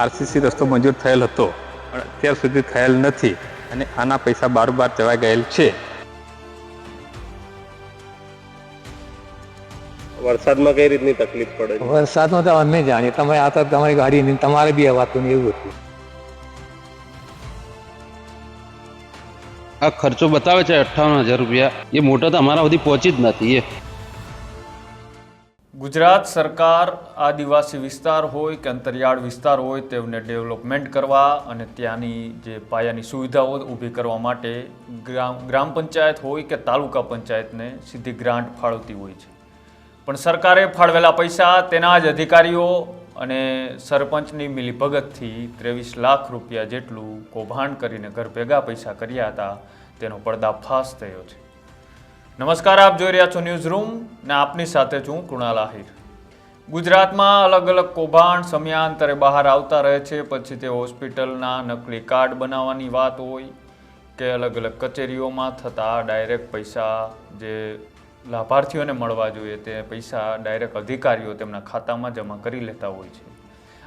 RCC રસ્તો મંજૂર થયેલ હતો પણ અત્યાર સુધી થયેલ નથી અને આના પૈસા બારોબાર જવા ગયેલ છે. વરસાદમાં કઈ રીતની તકલીફ પડે વરસાદમાં તો અમે જાણીએ તમે આ તો તમારી ગાડી નહીં તમારે બી નહીં એવું હતું. આ ખર્ચો બતાવે છે અઠ્ઠાવન હજાર રૂપિયા. એ મોટો તો અમારા સુધી પહોંચી જ નથી એ. ગુજરાત સરકાર આદિવાસી વિસ્તાર હોય કે અંતરિયાળ વિસ્તાર હોય તેમને ડેવલપમેન્ટ કરવા અને ત્યાંની જે પાયાની સુવિધાઓ ઊભી કરવા માટે ગ્રામ ગ્રામ પંચાયત હોય કે તાલુકા પંચાયતને સીધી ગ્રાન્ટ ફાળવતી હોય છે. પણ સરકારે ફાળવેલા પૈસા તેના જ અધિકારીઓ અને સરપંચની મિલીભગતથી ત્રેવીસ લાખ રૂપિયા જેટલું કૌભાંડ કરીને ઘર ભેગા પૈસા કર્યા હતા, તેનો પર્દાફાશ થયો છે. નમસ્કાર, આપ જોઈ રહ્યા છો ન્યૂઝ રૂમ ને આપની સાથે છું કૃણાલ આહિર. ગુજરાતમાં અલગ અલગ કૌભાંડ સમયાંતરે બહાર આવતા રહે છે. પછી તે હોસ્પિટલના નકલી કાર્ડ બનાવવાની વાત હોય કે અલગ અલગ કચેરીઓમાં થતા ડાયરેક્ટ પૈસા જે લાભાર્થીઓને મળવા જોઈએ તે પૈસા ડાયરેક્ટ અધિકારીઓ તેમના ખાતામાં જમા કરી લેતા હોય છે.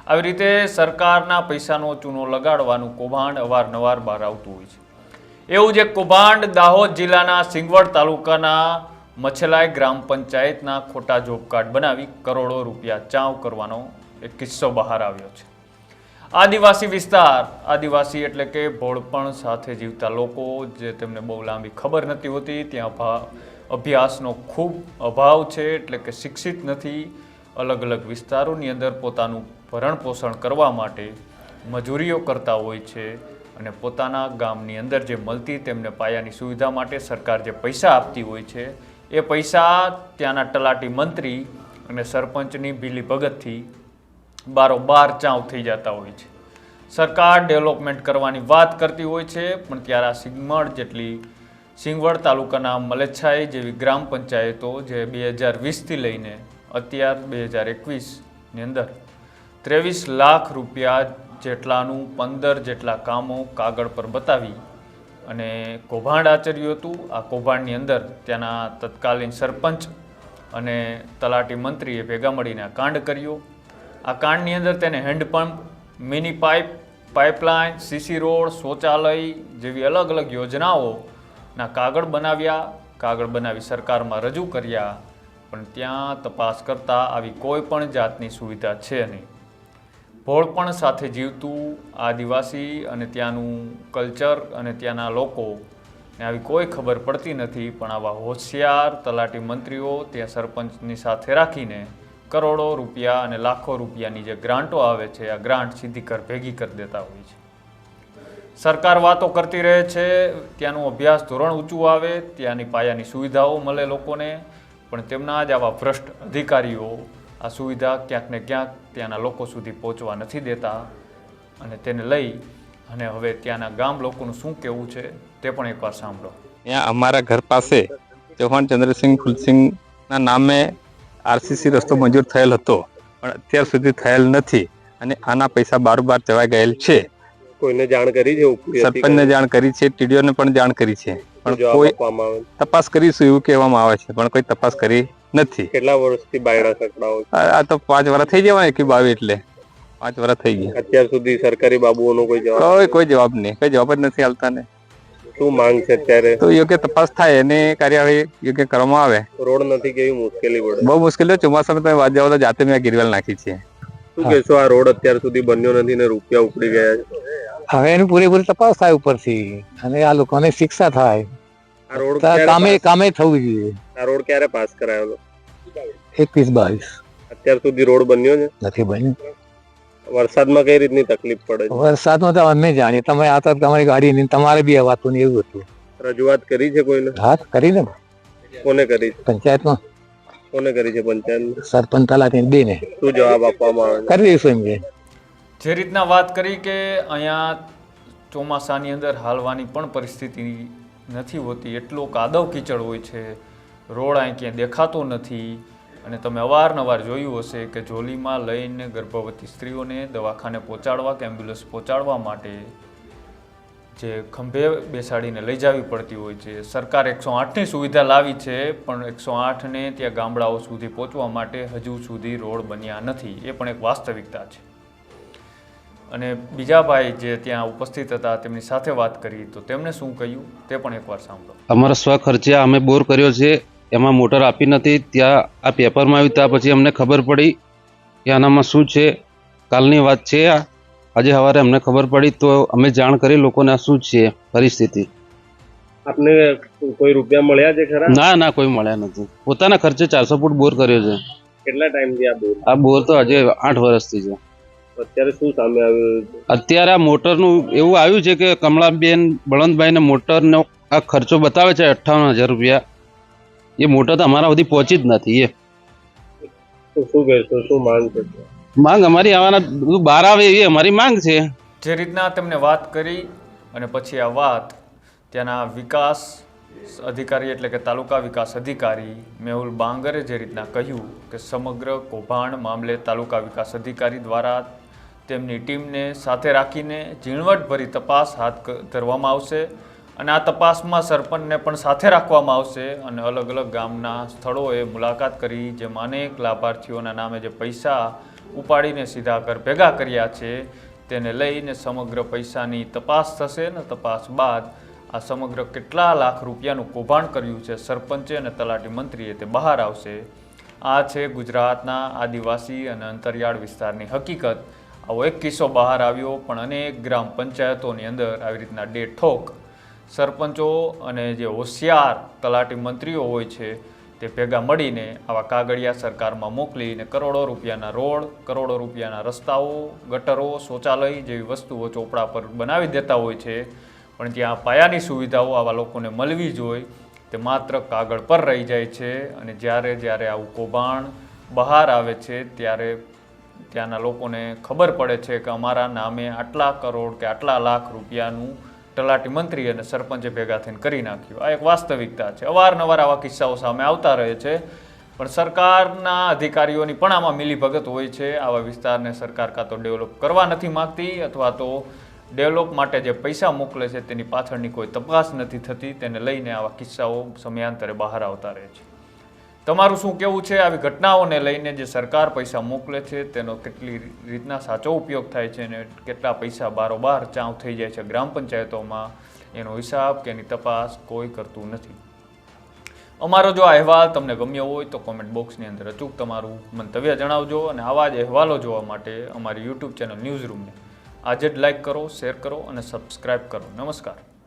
આવી રીતે સરકારના પૈસાનો ચૂનો લગાડવાનું કૌભાંડ અવારનવાર બહાર આવતું હોય છે. એવું જે કૌભાંડ દાહોદ જિલ્લાના સિંગવડ તાલુકાના મછલાઈ ગ્રામ પંચાયતના ખોટા જોબ કાર્ડ બનાવી કરોડો રૂપિયા ચાવ કરવાનો એક કિસ્સો બહાર આવ્યો છે. આદિવાસી વિસ્તાર, આદિવાસી એટલે કે ભોળપણ સાથે જીવતા લોકો જે તેમને બહુ લાંબી ખબર નથી હોતી, ત્યાં અભ્યાસનો ખૂબ અભાવ છે એટલે કે શિક્ષિત નથી. અલગ અલગ વિસ્તારોની અંદર પોતાનું ભરણ પોષણ કરવા માટે મજૂરીઓ કરતા હોય છે. અને પોતાના ગામની અંદર જે મળતી તેમને પાયાની સુવિધા માટે સરકાર જે પૈસા આપતી હોય છે, એ પૈસા ત્યાંના તલાટી મંત્રી અને સરપંચની બીલી ભગતથી બારોબાર ચાંવ થઈ જતા હોય છે. સરકાર ડેવલપમેન્ટ કરવાની વાત કરતી હોય છે, પણ ત્યારે આ સિંગમડ જેટલી સિંગવડ તાલુકાના મલેચ્છાઈ જેવી ગ્રામ પંચાયતો જે બે હજાર વીસથી લઈને અત્યાર બે હજાર એકવીસની અંદર ત્રેવીસ લાખ રૂપિયા જેટલાનું પંદર જેટલા કામો કાગળ પર બતાવી અને કૌભાંડ આચર્યું હતું. આ કૌભાંડની અંદર ત્યાંના તત્કાલીન સરપંચ અને તલાટી મંત્રીએ ભેગા મળીને આ કાંડ કર્યો. આ કાંડની અંદર તેને handpump, mini pipe, pipeline, CC road, શૌચાલય જેવી અલગ અલગ યોજનાઓના કાગળ બનાવ્યા. કાગળ બનાવી સરકારમાં રજૂ કર્યા. પણ ત્યાં તપાસ કરતાં આવી કોઈ પણ જાતની સુવિધા છે નહીં. ભોળપણ સાથે જીવતું આદિવાસી અને ત્યાંનું કલ્ચર અને ત્યાંના લોકો, ને આવી કોઈ ખબર પડતી નથી, પણ આવા હોશિયાર તલાટી મંત્રીઓ ત્યાં સરપંચની સાથે રાખીને કરોડો રૂપિયા અને લાખો રૂપિયાની જે ગ્રાન્ટો આવે છે, આ ગ્રાન્ટ સીધી કર ભેગી કરી દેતા હોય છે. સરકાર વાતો કરતી રહે છે, ત્યાંનું અભ્યાસ ધોરણ ઊંચું આવે, ત્યાંની પાયાની સુવિધાઓ મળે લોકોને, પણ તેમના જ આવા ભ્રષ્ટ અધિકારીઓ આ સુવિધા ક્યાંક ને ક્યાંક ત્યાંના લોકો સુધી પહોંચવા નથી દેતા અને તેને લઈ અને હવે ત્યાંના ગામ લોકોનું શું કહેવું છે તે પણ એકવાર સાંભળો. ત્યાં અમારા ઘર પાસે ચૌહાણ ચંદ્રસિંહ ફુલસિંહના નામે આરસીસી રસ્તો મંજૂર થયેલ હતો. પણ અત્યાર સુધી થયેલ નથી અને આના પૈસા બારોબાર જવા ગયેલ છે. કોઈને જાણ કરી છે સરપંચને જાણ કરી છે ટીડીઓને પણ જાણ કરી છે. પણ કોઈ તપાસ કરીશું એવું કહેવામાં આવે છે પણ કોઈ તપાસ કરી નથી. કેટલા વર્ષથી બાયડા સકડાઓ આ તો પાંચ વર્ષ થઈ જવાય કે બાવી એટલે? પાંચ વર્ષ થઈ ગયા. અત્યાર સુધી સરકારી બાબુઓનો કોઈ જવાબ કોઈ કોઈ જવાબ નહીં. કોઈ જવાબ જ નથી આવતા ને. શું માંગ છે અત્યારે? તો યોગ્ય તપાસ થાય અને કાર્યવાહી યોગ્ય કરવામાં આવે. રોડ નથી કેવી મુશ્કેલી પડે? બહુ મુશ્કેલી છે ચોમાસામાં તમે વાત જાઓ તો જાતે મેં ગિરવેલ નાખી છે. શું કહેશો? આ રોડ અત્યાર સુધી બન્યો નથી ને રૂપિયા ઉપડી ગયા છે? હવે એની પૂરેપૂરી તપાસ થાય ઉપરથી. અને આ લોકોને શિક્ષા થાય. આ રોડ કામે કામે થવું જોઈએ. આ રોડ ક્યારે પાસ કરાયો? એકવીસ બાવીસ. અત્યાર સુધી રોડ બન્યો છે? નથી બન્યો. વરસાદમાં કઈ રીતની તકલીફ પડે છે? વરસાદમાં તો અમે જાણીએ. તમે આ તો તમારી ગાડી નહીં તમારે બી નહીં એવું હતું. રજૂઆત કરી છે કોઈને? હા કરીને કોને કરી પંચાયતમાં. કોને કરી છે પંચાયત સરપંચ તલાટી બે ને શું જવાબ આપવામાં આવે? કરી દઈશું એમ કે. જે રીતના વાત કરી કે અહીંયા ચોમાસાની અંદર હાલવાની પણ પરિસ્થિતિ નથી હોતી એટલો કાદવ કીચડ હોય છે. રોડ અહીં ક્યાંય દેખાતો નથી અને તમે અવારનવાર જોયું હશે કે જોલીમાં લઈને ગર્ભવતી સ્ત્રીઓને દવાખાને પહોંચાડવા કે એમ્બ્યુલન્સ પહોંચાડવા માટે જે ખંભે બેસાડીને લઈ જવી પડતી હોય છે. સરકાર એકસો આઠની સુવિધા લાવી છે, પણ એકસો આઠને ત્યાં ગામડાઓ સુધી પહોંચવા માટે હજુ સુધી રોડ બન્યા નથી. એ પણ એક વાસ્તવિકતા છે. અને બીજા ભાઈ જે ત્યાં ઉપસ્થિત હતા, તેમની સાથે વાત કરી, તો તેમણે શું કહ્યું? તે પણ એકવાર સાંભળો. અમારા સ્વખર્ચે અમે બોર કર્યો છે. એમાં મોટર આપી નથી. ત્યાં આ પેપરમાં આવ્યું ત્યાં પછી અમને ખબર પડી કે આનામાં શું છે. કાલની વાત છે આ. આજે સવારે અમને ખબર પડી તો અમે જાણ કરી લોકોને આ શું છે પરિસ્થિતિ. આપને કોઈ રૂપિયા મળ્યા છે ખરા? ના ના કોઈ મળ્યા નથી. પોતાના ખર્ચે ચારસો ફૂટ બોર કર્યો છે. કેટલા ટાઈમથી આ બોર? આ બોર તો આજે આઠ વર્ષથી છે. અત્યારે શું સામે આવ્યું? અત્યારે આ મોટરનું એવું આવ્યું છે કે કમળાબેન બળવંતભાઈને મોટરનો આ ખર્ચો બતાવે છે અઠ્ઠાવન હજાર રૂપિયા. એ મોટા તો અમારા સુધી પહોંચી જ નથી એ. તો શું કહેશો શું માંગ છે? માંગ અમારી આવવાના બહાર આવે એ અમારી માંગ છે. જે રીતના તેમને વાત કરી અને પછી આ વાત ત્યાંના વિકાસ અધિકારી એટલે કે તાલુકા વિકાસ અધિકારી મેહુલ બાંગરે જે રીતના કહ્યું કે સમગ્ર કૌભાંડ મામલે તાલુકા વિકાસ અધિકારી દ્વારા તેમની ટીમને સાથે રાખીને ઝીણવટભરી તપાસ હાથ ધરવામાં આવશે. અને આ તપાસમાં સરપંચને પણ સાથે રાખવામાં આવશે અને અલગ અલગ ગામના સ્થળોએ મુલાકાત કરી જેમાં અનેક લાભાર્થીઓના નામે જે પૈસા ઉપાડીને સીધા ઘર ભેગા કર્યા છે, તેને લઈને સમગ્ર પૈસાની તપાસ થશે ને તપાસ બાદ આ સમગ્ર કેટલા લાખ રૂપિયાનું કૌભાંડ કર્યું છે, સરપંચે અને તલાટી મંત્રીએ તે બહાર આવશે. આ છે ગુજરાતના આદિવાસી અને અંતરિયાળ વિસ્તારની હકીકત. આવો એક કિસ્સો બહાર આવ્યો, પણ અનેક ગ્રામ પંચાયતોની અંદર આવી રીતના ડે ઠોક સરપંચો અને જે હોશિયાર તલાટી મંત્રીઓ હોય છે, તે ભેગા મળીને આવા કાગળિયા સરકારમાં મોકલીને કરોડો રૂપિયાના રોડ, કરોડો રૂપિયાના રસ્તાઓ, ગટરો, શૌચાલય જેવી વસ્તુઓ ચોપડા પર બનાવી દેતા હોય છે. પણ ત્યાં પાયાની સુવિધાઓ આવા લોકોને મળવી જોઈએ તે માત્ર કાગળ પર રહી જાય છે અને જ્યારે જ્યારે આવું કૌભાંડ બહાર આવે છે, ત્યારે ત્યાંના લોકોને ખબર પડે છે કે અમારા નામે આટલા કરોડ કે આટલા લાખ રૂપિયાનું તલાટી મંત્રી અને સરપંચે ભેગા થઈને કરી નાખ્યું. આ એક વાસ્તવિકતા છે. અવારનવાર આવા કિસ્સાઓ સામે આવતા રહે છે. પણ સરકારના અધિકારીઓની પણ આમાં મિલીભગત હોય છે. આવા વિસ્તારને સરકાર કાં તો ડેવલપ કરવા નથી માગતી અથવા તો ડેવલપ માટે જે પૈસા મોકલે છે તેની પાછળની કોઈ તપાસ નથી થતી. તેને લઈને આવા કિસ્સાઓ સમયાંતરે બહાર આવતા રહે છે. તમારું શું કેવું છે? આવી ઘટનાઓને લઈને જે સરકાર પૈસા મોકલે છે, તેનો કેટલી રીતના સાચો ઉપયોગ થાય છે અને કેટલા પૈસા બારોબાર ચાવ થઈ જાય છે ગ્રામ પંચાયતોમાં? એનો હિસાબ કે એની તપાસ કોઈ કરતું નથી. અમારો જો આ અહેવાલ તમને ગમ્યો હોય તો કોમેન્ટ બોક્સની અંદર અચૂક તમારું મંતવ્ય જણાવજો અને આવા જ અહેવાલો જોવા માટે અમારી યુટ્યુબ ચેનલ ન્યૂઝ રૂમને આજે જ લાઇક કરો શેર કરો અને સબસ્ક્રાઈબ કરો. નમસ્કાર.